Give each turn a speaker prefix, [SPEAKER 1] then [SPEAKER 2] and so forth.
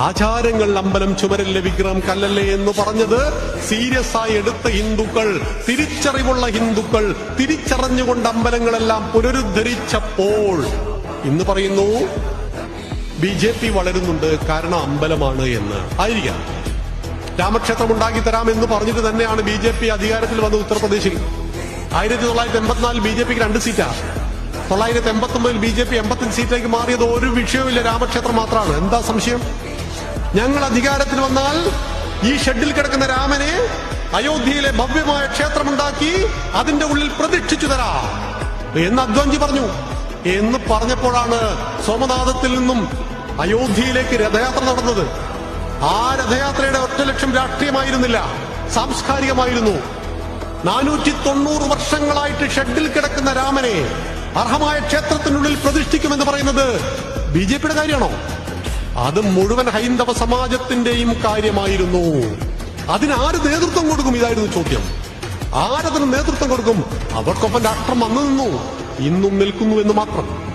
[SPEAKER 1] ആചാരങ്ങൾ അമ്പലം ചുമരിലെ വിഗ്രഹം കല്ലല്ലേ എന്ന് പറഞ്ഞത് സീരിയസ് ആയി എടുത്ത ഹിന്ദുക്കൾ തിരിച്ചറിവുള്ള ഹിന്ദുക്കൾ തിരിച്ചറിഞ്ഞുകൊണ്ട് അമ്പലങ്ങളെല്ലാം പുനരുദ്ധരിച്ചപ്പോൾ ഇന്ന് പറയുന്നു ബി ജെ പി വളരുന്നുണ്ട് കാരണം അമ്പലമാണ് എന്ന്. ആയിരിക്കാം. രാമക്ഷേത്രം ഉണ്ടാക്കി തരാമെന്ന് പറഞ്ഞിട്ട് തന്നെയാണ് ബി ജെ പി അധികാരത്തിൽ വന്നത് ഉത്തർപ്രദേശിൽ. ആയിരത്തി തൊള്ളായിരത്തി എൺപത്തിനാലിൽ ബി ജെ പിക്ക് രണ്ട് സീറ്റാ. തൊള്ളായിരത്തി എൺപത്തി ഒമ്പതിൽ ബി ജെ പി എൺപത്തി സീറ്റിലേക്ക് മാറിയത് ഒരു വിഷയവുമില്ല. രാമക്ഷേത്രം മാത്രമാണ്. എന്താ സംശയം? ഞങ്ങൾ അധികാരത്തിൽ വന്നാൽ ഈ ഷെഡിൽ കിടക്കുന്ന രാമനെ അയോധ്യയിലെ ഭവ്യമായ ക്ഷേത്രമുണ്ടാക്കി അതിന്റെ ഉള്ളിൽ പ്രതിഷ്ഠിച്ചു തരാം. എന്ന് അദ്വാൻജി പറഞ്ഞു. എന്ന് പറഞ്ഞപ്പോഴാണ് സോമനാഥത്തിൽ നിന്നും അയോധ്യയിലേക്ക് രഥയാത്ര നടന്നത്. ആ രഥയാത്രയുടെ ഒറ്റ ലക്ഷ്യം രാഷ്ട്രീയമായിരുന്നില്ല സാംസ്കാരികമായിരുന്നു. നാനൂറ്റി തൊണ്ണൂറ് വർഷങ്ങളായിട്ട് ഷെഡിൽ കിടക്കുന്ന രാമനെ അർഹമായ ക്ഷേത്രത്തിനുള്ളിൽ പ്രതിഷ്ഠിക്കുമെന്ന് പറയുന്നത് ബി ജെ പിയുടെ കാര്യമാണോ? അത് മുഴുവൻ ഹൈന്ദവ സമാജത്തിന്റെയും കാര്യമായിരുന്നു. അതിനാര് നേതൃത്വം കൊടുക്കും? ഇതായിരുന്നു ചോദ്യം. ആരതിന് നേതൃത്വം കൊടുക്കും? അവർക്കൊപ്പം രാഷ്ട്രം വന്നു നിന്നു. ഇന്നും നിൽക്കുന്നു എന്ന് മാത്രം.